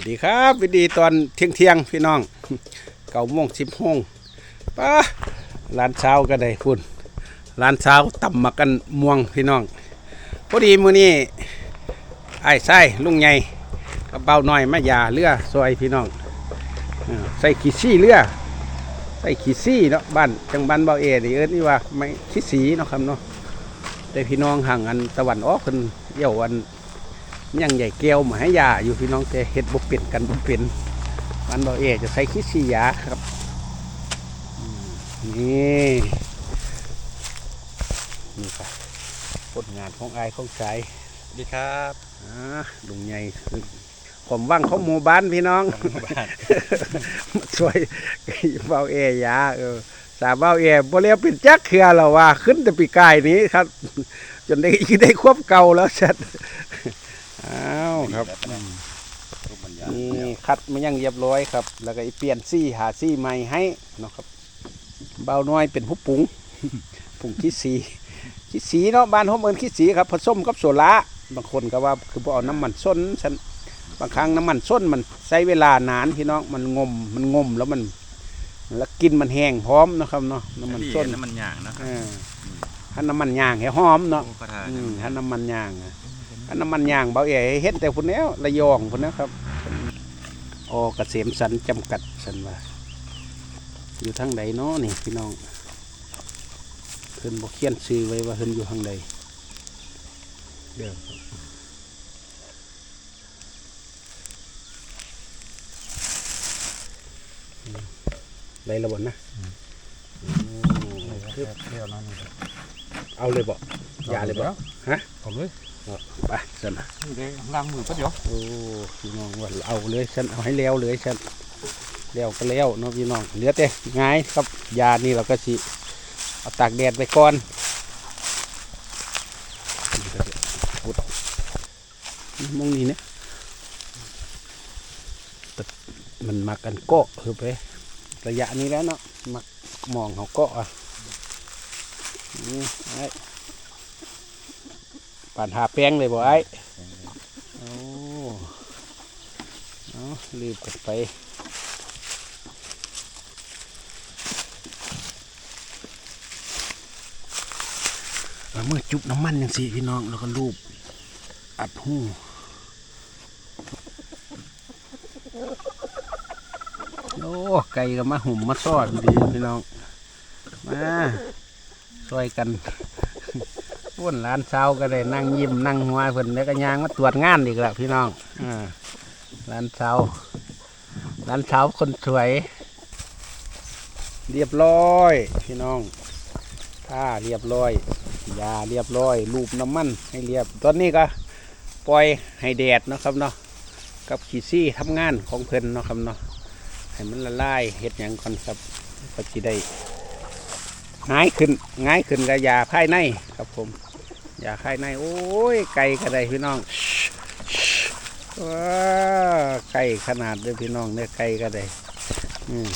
วัสดีครับวิดีตอนเที่ยงเที่ยงพี่น้องเก้าโมงสิบโมงป้าร้านเช้าก็ได้คุณร้านเช้าต่ำมากันม่วงพี่น้องพอดีมือนี้ไอ้ไส้ลุงใหญ่กับเบาหน่อยมายาเรือซอยพี่น้องใส่ขี้ซี่เรือใส่ขี้ซี่เนาะบ้านจังบ้านเบาเอนี่เอิ้นนี่ว่าไม่ขี้สีเนาะครับเนาะแต่พี่น้องห่างอันตะวันออกเพิ่นเยี่ยวอัน ยังใหญ่เกลียวมาให้ยาอยู่พี่น้องแต่เห็ดบุกเป็นกันบุกเป็นมันบอกเอกจะใช้ขี้สียาครับอืมนี่นี่ครับผลงานของไอายของใจสวัสดีครับอ่าลุงใหญ่ผมว่างของหมู่บ้านพี่น้องบ้านช่วยเบาเอยาเออสามเบาเอบ่เรียกเป็นจักเคือเราว่า ขึ้นแต่ปีกายนี้ครับ จนได้ได้ควบเก่าแล้วชัด อ้าวครับรูปบรรยายนี่คัดมายังเรียบร้อยครับ แล้วก็อีเปลี่ยนซี่หาซี่ใหม่ให้เนาะครับ เบาน้อยเป็นผู้ปรุงปรุงขี้สีขี้สีเนาะบ้านผมเอิ้นขี้สีครับผสมกับโซล่าบางคนก็ว่าคือบ่เอาน้ำมันส้นฉันบางครั้งน้ำมันส้นมันใช้เวลานานพี่น้องมันงมมันงมแล้วมัน แล้วกินมันแห้งพร้อมเนาะครับเนาะน้ำมันส้นน้ำมันย่างนะครับเออถ้าน้ำมันย่างให้หอมเนาะโอ้ขอทานอืมถ้าน้ำมันย่างอะ ถ้าน้ำมันย่างเบาเอ๋เฮ็ดแต่พุ่นแล้วระยองพุ่นนะครับออเกษมสันจำกัดสันว่าอยู่ทางใดเนาะนี่พี่น้องเพิ่นบอกเขียนชื่อไว้ว่าเพิ่นอยู่ทางใดเด้ออืมไรละบนนะอืมเที่ยวนั่นเอาเลยบอกอย่าเลยบอกฮะผมเลย ไปสันนะนี่เลยล้างมือก็เดี๋ยวโอ้พี่น้องว่าเอาเลยฉันเอาให้แล้วเลยฉันแล้วก็แล้วเนาะพี่น้องเหลือแต่ง่ายครับยานี่เราก็สิเอาตากแดดไปก่อนพุดมองนี่เนี่ยแต่มันมากันเกาะคือไประยะนี้แล้วเนาะมักมองเขาเกาะอะนี่ไผ่านหาแป้งเลยบ่ไอ้โอ้เอารีบกันไปเอามื่อจุบน้ำมันย่างสิพี่น้องแล้วก็รูปอัดหูโอ้ไก่ก็มาหุ่มมาซอดดีพี่น้อง มาช่วยกัน อ้นร้านเช้าก็ได้นั่งยิ้มนั่งหัวเพิ่นแล้วก็ยางมาตรวจงานอีกแล้วพี่น้องอ่าร้านเช้าร้านเช้าคนสวย เรียบร้อย พี่น้องผ้าเรียบร้อยยาเรียบร้อย รูปน้ำมันให้เรียบ ตอนนี้ก็ปล่อยให้แดดนะครับเนาะกับขี้ซี่ทำงานของเพิ่นเนาะครับเนาะให้มันละลายเฮ็ดหยังก่อนครับก็สิได้ง่ายขึ้นง่ายขึ้นกับยาภายในครับผม อย่าใครในโอ้ยไก่กระไดพี่น้องว้าไก่ขนาดเลยพี่น้องเนี่ยไก่กระไดอืม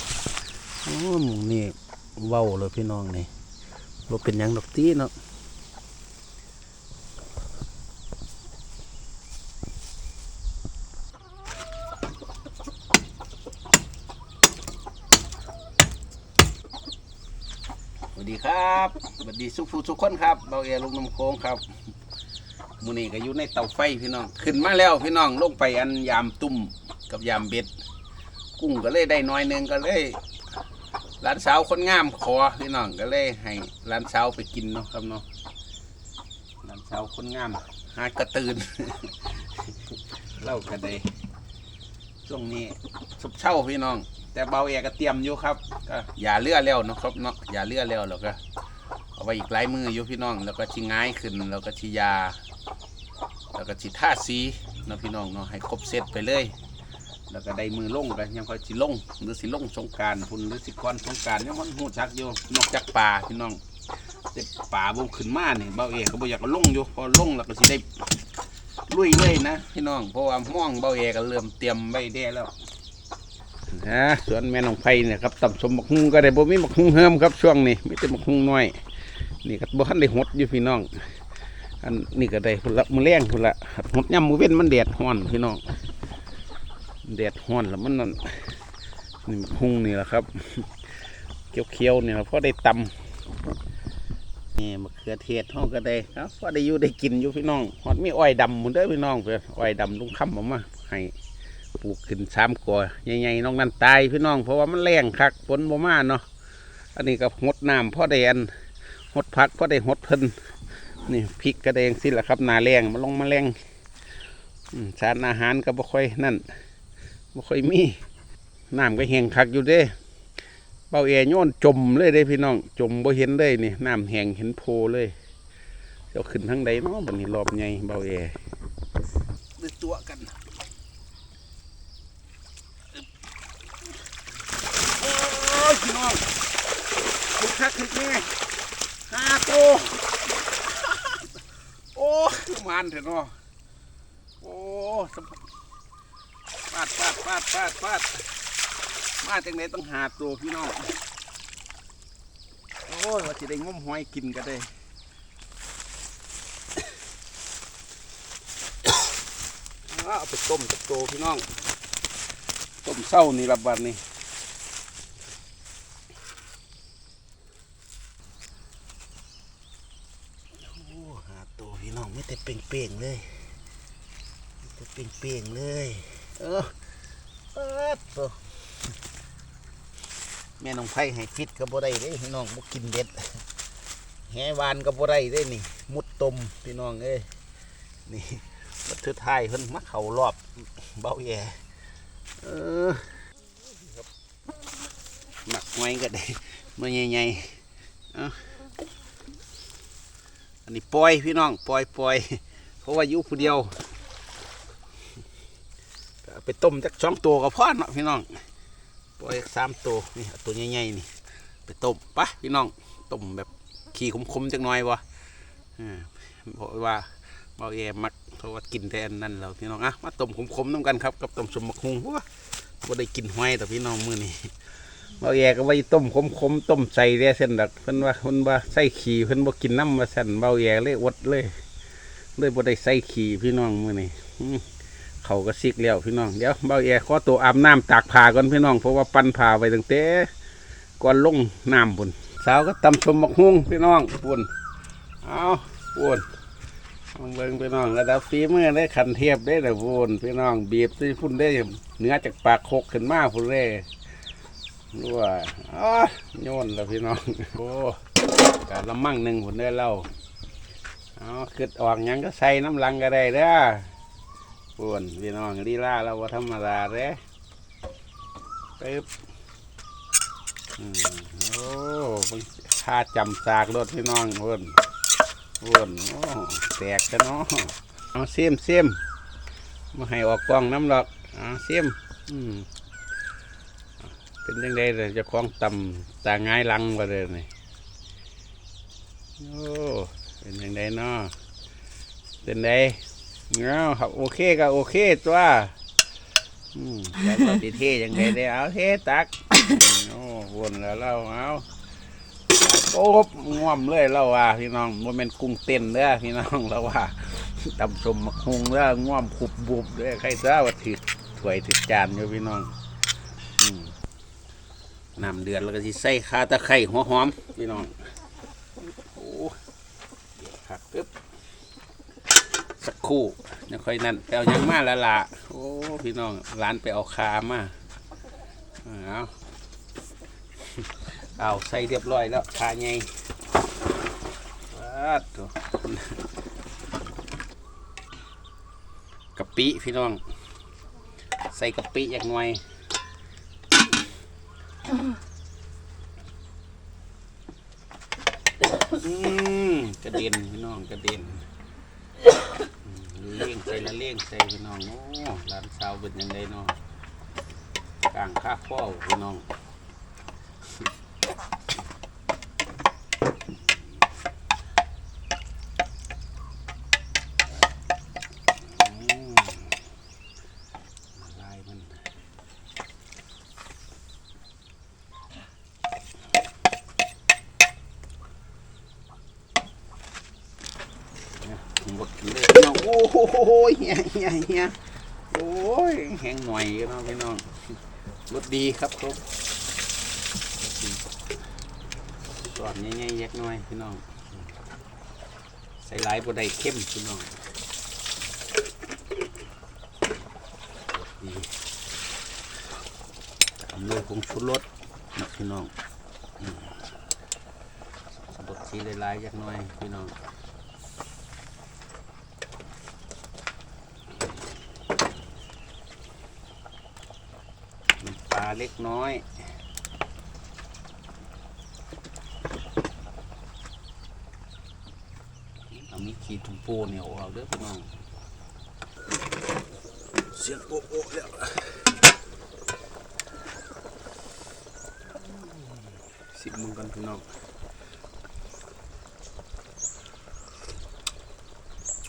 โอ้หมูนี่เว้าเลยพี่น้องนี่บ่เป็นยังดอกตีเนาะสวัสดีครับส วัสดีสุภูสุกคนครับเบาเอลงน้ำโค้งครับมูนี่ก็อยู่ในเตาไฟพี่น้อง ขึ้นมาแล้วพี่น้องลงไปอันยามตุ่มกับยามเบ็ด กุ้งก็เลยได้น้อยหนึงก็เลยร้านสาวคนงามขอพี่น้องก็เลยให้ร้านสาวไปกินเนาะครับเนาะร้านสาวคนงามหากระตื่นเล่ากันได้ช่วงนี้สุบเช่าพี่น้อง แต่เบาแอก็เตรียมอยู่ครับก็อย่าเลื่อแล้วนะครับเนาะอย่าเลื่อแล้วแล้วก็ เอาไว้อีกหลายมืออยู่พี่น้อง แล้วก็ชิง่ายขึ้น แล้วก็ชิยา แล้วก็ชิท่าสีเนาะพี่น้องเนาะให้ครบเซตไปเลย แล้วก็ได้มือลงกันยังค่อยสิลงหรือสิลงสงการพุ่นหรือสิก้อนสงการเนี่ยมันหูชักอยู่นอกจากป่าพี่น้องแต่ป่าบ่ขึ้นมาเนี่ยเบาเอก็บ่อยากเอาลงอยู่พอลงแล้วก็สิได้ลุยเลยนะพี่น้องเพราะว่าม่วงเบาเอก็เริ่มเตรียมไว้แด้แล้วนะสวนแม่น้องไผ่เนี่ยครับตำสมบักฮุงก็ได้บ่มีบักฮุงเฮิมครับช่วงนี้ไม่แต่บักฮุงน้อย นี่ก็บ่ทันได้หดอยู่พี่น้อง อันนี่ก็ได้พุ่นละมือแรงพุ่นละหดย่ำมือเว้นมันแดดฮ้อนพี่น้องแดดห้อนแล้วมันนั่นนี่หุงนี่แหละครับเคี้ยวๆนี่แหละพอได้ตำนี่มะเขือเทศห้องก็ได้ครับพอได้อยู่ได้กินอยู่พี่น้องฮอดมีอ้อยดำหมุนเด้อพี่น้องเพื่อนอ้อยดำลุงคำออกมาให้ปลูกขึ้นสามกอใหญ่ๆน้องนั่นตายพี่น้อง เพราะว่ามันแรงคักฝนบ่มาเนาะอันนี้ก็หดน้ำพ่อได้อัน หดพักพ่อได้หดเพิ่นนี่พริกกระเดงสิละครับนาแรงมาลงมาแรงสารอาหารก็บ่ค่อยนั่นบ่ค่อยมีน้ำก็แห้งคักอยู่เด้เบาแอโยนจมเลยเด้พี่น้องจมบ่เห็นเลยนี่น้ำแห้งเห็นโพเลยเดี๋ยวขึ้นทั้งใดเนาะบัดนี้รอบใหญ่เบาแอด้วยตัวกันโอ้ยพี่น้องคึกคักคึกแน่ ห้าโตวโอ้ยมันเถอะเนาะโอ้สมปาดปาดปาดปาดปาดมาจากไหนต้องหาตัวพี่น้องโอ้ยว่าจะได้งมหอยกินก็ได้เอาไปต้มจักโตพี่น้องต้มเศร้านี่ละบัดนี่อ้หาตัวพี่น้องไม่ แต่เป่งๆเลยไม่แต่เป่งๆเลยเออเปิดตัวแม่น้องไผ่ให้ฟิตก็บ่ได้เด้พี่น้องบ่กินเด็ดแหวานก็บ่ได้เด้นี่ มุดตมพี่น้องเอ้ยนี่บัดทือท้ายเพิ่นมาเข้ารอบเบาแย่เออหมักไว้ก็ได้มาใหญ่ๆเอา อันนี้ปล่อยพี่น้องปล่อยปล่อยเพราะว่าอยู่ผู้เดียวไปต้มจักสองตัวก็พอเนาะพี่น้องปล่อยสามตัวนี่ตัวใหญ่ๆนี่ไปต้มปะพี่น้องต้มแบบขี้คมๆจังหน่อยวะอ่าเพราะว่าเบาแย่มักเพราะว่ากินแต่อันนั้นแล้วพี่น้องอะมาต้มขมๆน้ำกันครับกับต้มสมมะฮุงว้าบ่ได้กินห้อยแต่พี่น้องมือนี้ เบาแย่ก็ไว้ต้มขมๆต้มใส่เด้เส้นดักเพิ่นว่าเพิ่นว่าใส่ขี้เพิ่นบ่กินน้ำมาสั่นเบาแย่เลยอดเลย เลยบ่ได้ใส่ขี้พี่น้องมื้อนี้เขาก็ซิกแล้วพี่น้องเดี๋ยวเบาแอขอตัวอาบน้ำตากผ้าก่อนพี่น้องเพราะว่าปั้นผ้าไว้ตั้งแต่ก่อนลงน้ำปุ่นสาวก็ตำชมมักฮุ้งพี่น้องปุ่นเอาปุ่นเอาเบิ่งพี่น้องระดับฝีมือได้ขันเทียบได้แต่ปุ่นพี่น้องบีบที่พุ่นได้เนื้อจากปากคกขึ้นมาพุ่นเร่ รู้ว่าอ๋อโยนแล้วพี่น้อง โอ้การละมั่งหนึ่งพุ่นได้เล่าเอาขึ้นออกยังก็ใส่น้ำลังก็ได้เด้อป่วนพี่น้องลีลาเราว่าธรรมดาเด้ปึ๊บโอ้เบิ่งค่าจำสากรถพี่น้องป่วนป่วนโอ้แตกกันเนาะเอาเสียมเสียมมาให้ออกกล้องน้ำหรอกเอาเสียมอืม เป็นยังไงเลยจะคล้าของต่ำตาง่ายลังมาเลยนี่โอ้เป็นยังไงเนาะเป็นไงเอาครับโอเคก็โอเคตัวอืมแล้วก็ติเท่ยังไงได้เอาเทตักโอ้วนแล้วเราเอาโอ้บง่วมเลยเราว่าพี่น้องมันเป็นกุ้งเต้นเด้อพี่น้องเราว่าตำสมมักฮุงเด้อง่วมขุบบุบเด้อใครทราบว่าถือถ้วยถือจานอยู่พี่น้องอื น้ำเดือดแล้วก็สิใส่ขาตะไคร้หัวหอมพี่น้องโอ้หักปึ๊บสักคู่ยังค่อยนั่นไปเอายังมาละละโอ้พี่น้องร้านไปเอาคามาเอาเอาใส่เรียบร้อยแล้วคาไงวัดตัวกะปิพี่น้อง ใส่กะปิอย่างหน่ อืมกระเด็นพี่น้องกระเด็นเลี้ยงใส่ละเลี้ยงใส่พี่น้องโอ้ร้านสาวเป็นยังไงน้องกลางค่าข้อพี่น้องอืมลายมันหมดเลยพี่น้อง โอ้โหเฮียเฮียเฮียโอ้ยแห้งหน่อยเนาะพี่น้องรสดีครับผมรสดีสอนง่ายๆแยกหน่อยพี่น้อง ใส่หลายบ่ได้เข้มพี่น้องดีตามด้วยผงชูรสนะพี่น้องอืมบดสีหลายๆแยกหน่อยพี่น้อง น้ำปลา เล็กน้อย เอามีขีดถุงปูเนี่ยเอาเด้อพี่น้อง เสียงโอ๊ะโอ๊ะแล้วสิบมึงกันพี่น้อง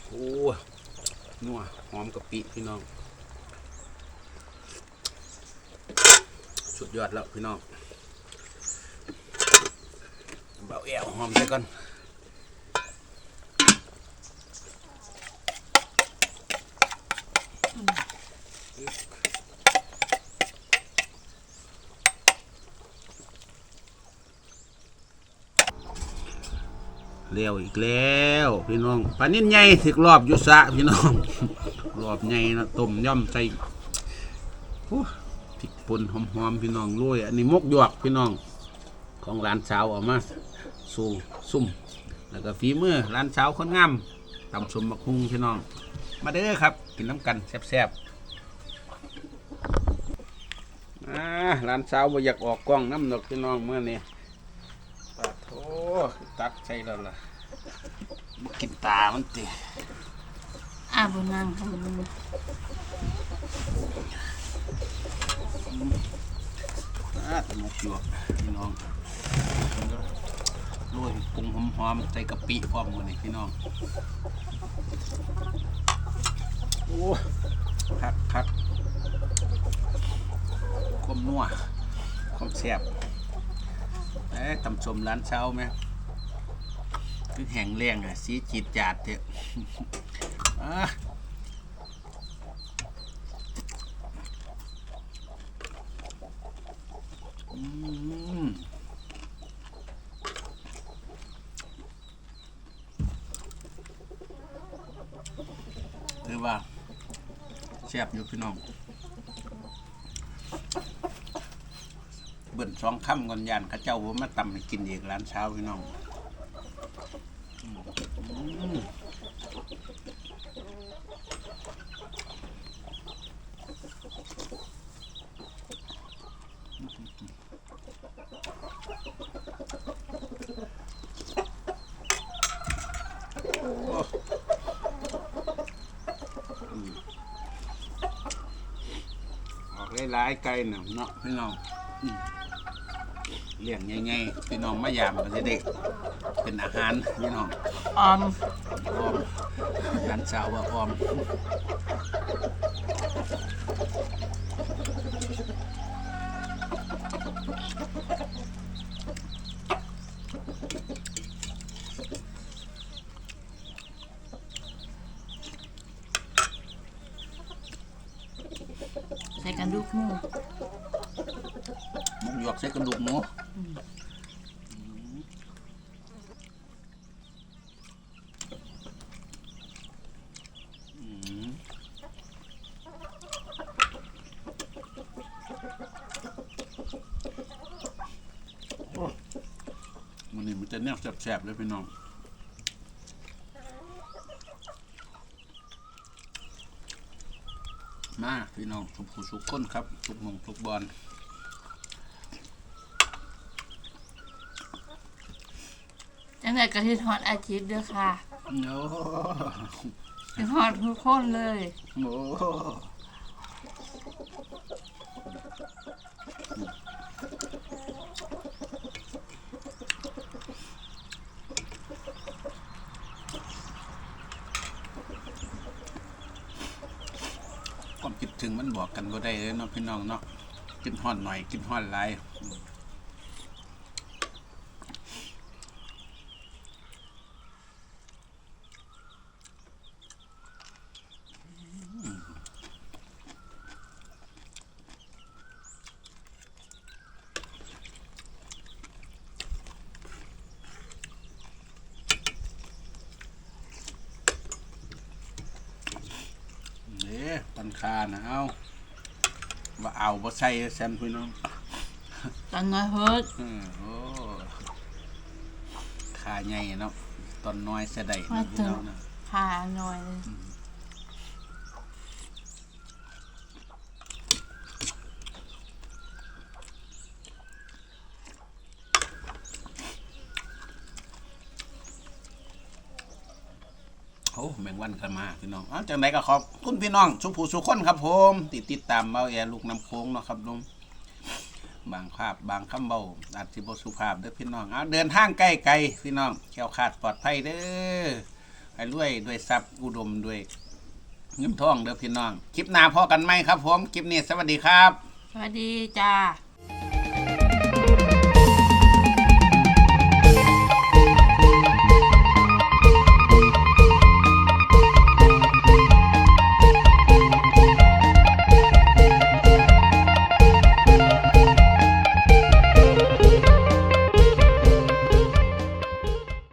โอ้นัวหอมกะปิพี่น้อง สุดยอดแล้วพี่น้องเบาแอวหอมใส่ก่อนเลี้ยวอีกแล้วพี่น้องปลานิ่นใหญ่ถึกรอบอยุสะพี่น้อง รอบใหญ่นะต้มย่อมใส่ ป่นหอมๆพี่น้องโรยอันนี้มกหยวกพี่น้องของร้านสาวเออกมา สู่ซุ่ม แล้วก็ฝีมือร้านสาวคนงามตำสมบักฮุงพี่น้อง มาเด้อครับ กินน้ำกันแซ่บๆอ่าร้านสาวบ่อยากออกกล้องน้ำหนกพี่น้องเมื่อนี้ปาโถตัดใช่แล้วล่ะกินตามันติอ่าบนนั่งค่ะบนนั่ง อ่า ตำมกหยวกพี่น้องโรยปรุงหอมๆใส่กะปิพร้อมหมดนี่พี่น้องโอ้คักคักความนัวความแซ่บเอ้ยตำสมร้านเช้าไหมคือแห้งแรงอะสีจีดจาดเถอะ อะอืม ถือว่าแซ่บอยู่พี่น้อง เบิ่นสองค่ำก่อนยานข้าเจ้าว่ามาตำให้กินเอีกร้านเช้าพี่น้อง อืมอืมโอ้อืม ออกหลายๆไก่เนาะเนาะพี่น้องเลี้ยงง่ายๆพี่น้องมายามก็จะได้เป็นอาหารพี่น้องออมออมร้านสาวว่าออม ใส่กันดูกหมู หมุกหยวกใส่กระดูกหมูอืมโอ้มันนี่มันจะ แนวแสบๆเลยพี่น้องมาพี่น้องทุกผู้ทุกคนครับ ทุกหมองทุกบอลจังไดกะทิทอดอาทิตย์เด้อค่ะโอ้ทิทอดทุกคนเลยโห ได้เลยเนาะพี่น้องเนาะกินห่อนหน่อย กินห่อนหลายปันคานะเอา เอาบ่ใส่แซนพี่น้องตอนน้อยเฮิร์ตอืมโอ้ขาใหญ่เนาะตอนน้อยเสยดายว่านะพี่ตึน้งองนะพาหน่อยเลยโอ้แมงวันกันมาพี่น้องเอาจังไดก็ขอบคุณพี่น้องสุผู้สุคนครับผมติดติดตามเบาแอลูกน้ำโค้งเนาะครับลุงบางภาพบางคำเบาอาจสิบสุภาพเด้อพี่น้องเอาเดินทางใกล้ไกลพี่น้องแขวขาดปลอดภัยเด้อให้รวยด้วยทรัพย์อุดมด้วยเงินทองเด้อพี่น้อง คลิปหน้าพอกันไหมครับผม คลิปนี้สวัสดีครับ สวัสดีจ้า